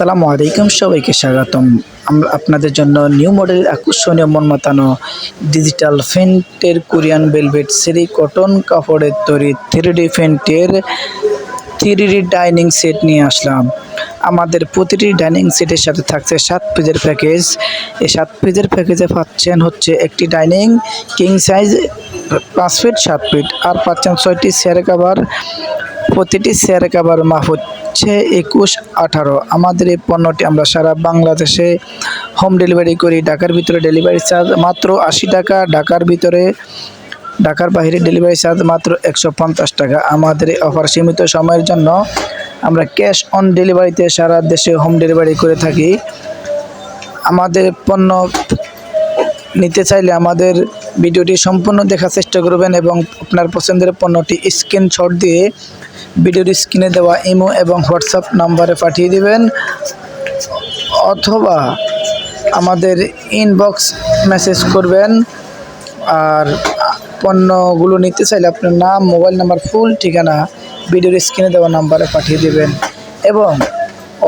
আসসালামু আলাইকুম সবাইকে স্বাগতম। আমরা আপনাদের জন্য নিউ মডেল আকর্ষণীয় মন মাতানো ডিজিটাল ফেন্টের কোরিয়ান বেলভেট সেরি কটন কাপড়ের তৈরি থ্রি ডি ফেন্টের থ্রি ডাইনিং সেট নিয়ে আসলাম। আমাদের প্রতিটি ডাইনিং সেটের সাথে থাকছে সাত পিসের প্যাকেজ। এই সাত পিসের প্যাকেজে পাচ্ছেন হচ্ছে একটি ডাইনিং কিং সাইজ পাঁচ ফিট সাত ফিট। আর পাচ্ছেন ছয়টি চেয়ার কাভার প্রতিটি চেয়ার কাভার মাপ হচ্ছে একুশ আঠারো। আমাদের এই পণ্যটি আমরা সারা বাংলাদেশে হোম ডেলিভারি করি। ঢাকার ভিতরে ডেলিভারি চার্জ মাত্র আশি টাকা, ঢাকার ভিতরে, ঢাকার বাইরে ডেলিভারি চার্জ মাত্র একশো পঞ্চাশ টাকা। আমাদের অফার সীমিত সময়ের জন্য আমরা ক্যাশ অন ডেলিভারিতে সারা দেশে হোম ডেলিভারি করে থাকি। আমাদের পণ্য নিতে চাইলে আমাদের ভিডিওটি সম্পূর্ণ দেখার চেষ্টা করবেন এবং আপনার পছন্দের পণ্যটি স্ক্রিনশট দিয়ে ভিডিওর স্ক্রিনে দেওয়া ইমো এবং হোয়াটসঅ্যাপ নাম্বারে পাঠিয়ে দিবেন। অথবা আমাদের ইনবক্স মেসেজ করবেন। আর পণ্যগুলো নিতে চাইলে আপনার নাম মোবাইল নাম্বার ফুল ঠিকানা ভিডিওর স্ক্রিনে দেওয়া নাম্বারে পাঠিয়ে দেবেন। এবং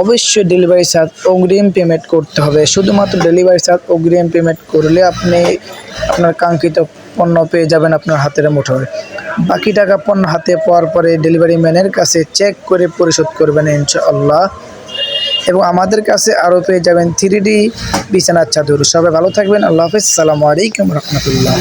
অবশ্যই ডেলিভারি চার্জ অগ্রিম পেমেন্ট করতে হবে। শুধুমাত্র ডেলিভারি চার্জ অগ্রিম পেমেন্ট করলে আপনি আপনার কাঙ্ক্ষিত পণ্য পেয়ে যাবেন আপনার হাতের মুঠোয়। বাকি টাকা পণ্য হাতে পাওয়ার পরে ডেলিভারি ম্যানের কাছে চেক করে পরিশোধ করবেন ইনশাআল্লাহ। এবং আমাদের কাছে আরও পেয়ে যাবেন থ্রি ডি বিছানার চাদর। সবাই ভালো থাকবেন, আল্লাহ হাফিজ। সালামু আলাইকুম রহমতুল্লাহ।